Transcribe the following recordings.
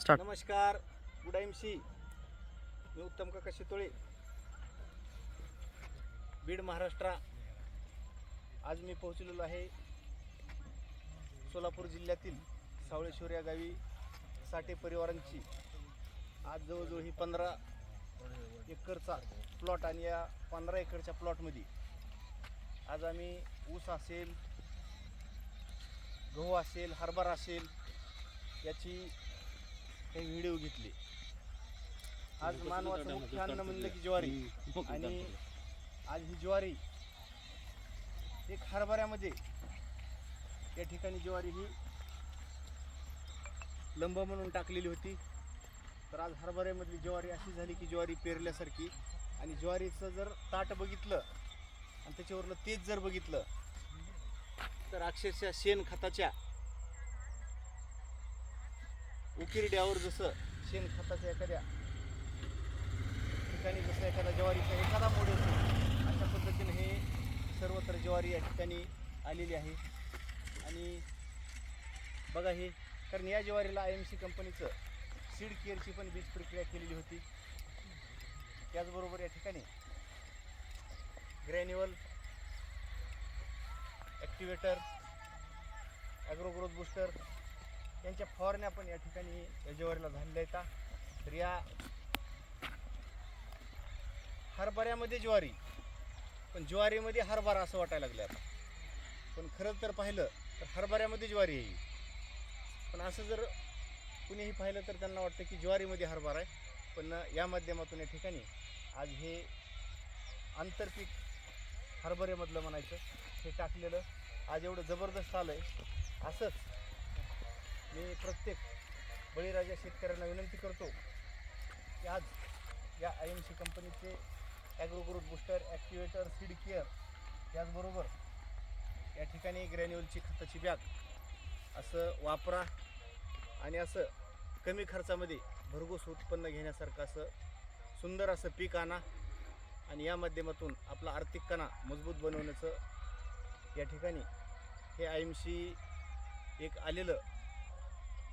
Start नमस्कार गुडाईमशी मी उत्तम काका शितोळे. बीड महाराष्ट्र. आज मी पोहोचलेलो आहे सोलापूर जिल्ह्यातील सावळेश्वर या गावी साठे परिवारांची. आज जवळजवळ ही पंधरा एकरचा प्लॉट आणि या पंधरा एकरच्या प्लॉटमध्ये आज आम्ही ऊस असेल गहू असेल हरभरा असेल याची हे व्हिडिओ घेतले. आज मानवाचं मुख्य अन्न म्हणलं की ज्वारी. आणि आज ही ज्वारी. एक हरभऱ्यामध्ये. या ठिकाणी ज्वारी ही लंब म्हणून टाकलेली होती. तर आज हरभऱ्यामधली ज्वारी अशी झाली की ज्वारी पेरल्यासारखी. आणि ज्वारीचं जर ताट बघितलं आणि त्याच्यावरलं तेज जर बघितलं तर अक्षरशः शेणखताच्या उकिरड्यावर जसं शेणखताच्या एखाद्या ठिकाणी जसं एखादा ज्वारीचा एखादा मोड येतो अशा पद्धतीने हे सर्वत्र ज्वारी या ठिकाणी आलेली आहे. आणि बघा हे कारण या ज्वारीला आय एम सी कंपनीचं सीड केअरची पण बीज प्रक्रिया केलेली होती. त्याचबरोबर या ठिकाणी granule activator agro growth booster यांच्या फवारण्या पण या ठिकाणी या ज्वारीला झालेल्या आहेत. तर या हरभऱ्यामध्ये ज्वारी. पण ज्वारीमध्ये हरभरा असं वाटायला लागलं आता. पण खरंच तर पाहिलं तर हरभऱ्यामध्ये ज्वारी आहे पण असं जर कुणीही पाहिलं तर त्यांना वाटतं की ज्वारीमध्ये हरभरा आहे. पण या माध्यमातून या ठिकाणी आज हे आंतरपीक हरभऱ्यामधलं म्हणायचं हे टाकलेलं आज एवढं जबरदस्त आलं आहे असंच मी प्रत्येक बळीराजा शेतकऱ्यांना विनंती करतो की आज या आय एम सी कंपनीचे agro growth booster activator seed care त्याचबरोबर या ठिकाणी ग्रॅन्युअलची खताची बॅग असं वापरा आणि असं कमी खर्चामध्ये भरघोस उत्पन्न घेण्यासारखं असं सुंदर असं पीक आणा आणि या माध्यमातून आपला आर्थिक कणा मजबूत बनवण्याचं या ठिकाणी हे आय एम सी एक आलेलं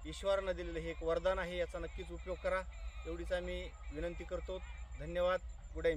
ईश्वरानं दिलेलं हे एक वरदान आहे याचा नक्कीच उपयोग करा. एवढीच आम्ही विनंती करतो. धन्यवाद. गुड